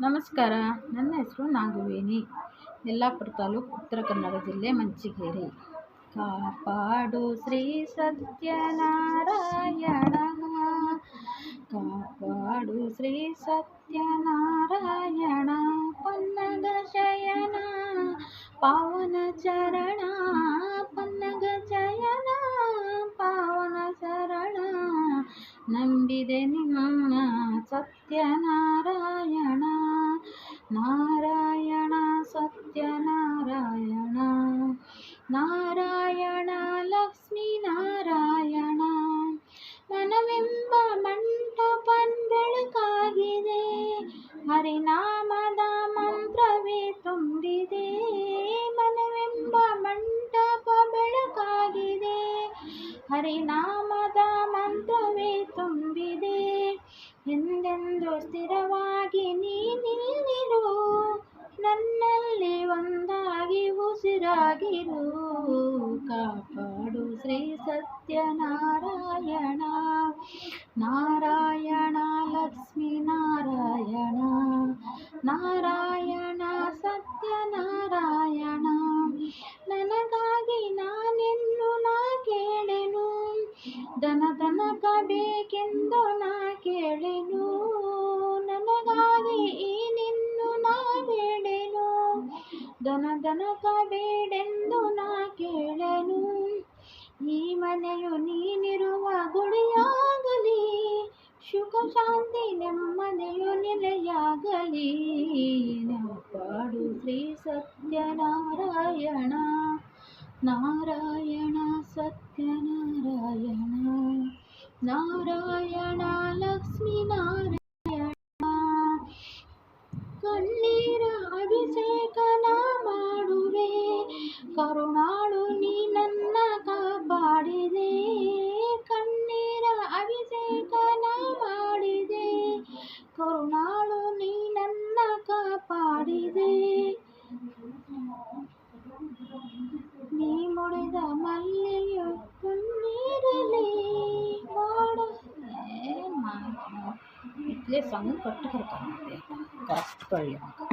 ನಮಸ್ಕಾರ ನನ್ನ ಹೆಸರು ನಾಗವೇಣಿ ಯಲ್ಲಾಪುರ ತಾಲೂಕು ಉತ್ತರ ಕನ್ನಡ ಜಿಲ್ಲೆ ಮಂಚಿಗೇರಿ ಕಾಪಾಡು ಶ್ರೀ ಸತ್ಯನಾರಾಯಣ ಕಾಪಾಡು ಶ್ರೀ ಸತ್ಯನಾರಾಯಣ ಪನ್ನಗ ಶಯನ ಪಾವನ ಚರಣ ಪನ್ನಗ ಶಯನ ಪಾವನ ಶರಣ ನಂಬಿದೆ ನಿನ್ನ ಸತ್ಯನಾರಾಯಣ ನಾರಾಯಣ ಸತ್ಯನಾರಾಯಣ ನಾರಾಯಣ. ಲಕ್ಷ್ಮೀ ನಾರಾಯಣ. ಮನವೆಂಬ ಬೆಳಕಾಗಿದೆ. ಹರಿನಾಮದ ಮಂತ್ರವೇ ತುಂಬಿದೆ. ಮನವೆಂಬ ಮಂಟಪ ಬೆಳಕಾಗಿದೆ. ಹರಿನಾಮದ ಮಂತ್ರವೇ ತುಂಬಿದೆ. ಎಂದೆಂದು ಸ್ಥಿರವಾಗಿ ನನ್ನಲ್ಲಿ ಒಂದಾಗಿ ಉಸಿರಾಗಿರು. ಕಾಪಾಡು ಶ್ರೀ ಸತ್ಯನಾರಾಯಣ. ನಾರಾಯಣ ಲಕ್ಷ್ಮೀ ನಾರಾಯಣ. ನಾರಾಯಣ ಸತ್ಯನಾರಾಯಣ. ನನಗಾಗಿ ನಾನೆಂದು ನಾ ಕೇಳೆನು? ದನ ದನಕ ಬೇಕೆಂದು ನಾ ಕೇಳೆನು? ದನ ದನಕ ಬೇಡೆಂದು ನಾ ಕೇಳನು ಈ ಮನೆಯು ನೀನಿರುವ ಗುಡಿಯಾಗಲಿ, ಸುಖ ಶಾಂತಿ ನೆಮ್ಮದಿಯು ನೆಲೆಯಾಗಲಿ. ನಾಡು ಶ್ರೀ ಸತ್ಯನಾರಾಯಣ, ನಾರಾಯಣ ಸತ್ಯನಾರಾಯಣ, ನಾರಾಯಣ ಲಕ್ಷ್ಮೀ ನಾರಾಯಣ ஆடிதே நீ முடிந்த மல்லியும் பொன்னீரலே வாட வீட்டிலே சாங் கட்டுக்கிறக்காங்க கஷ்டம்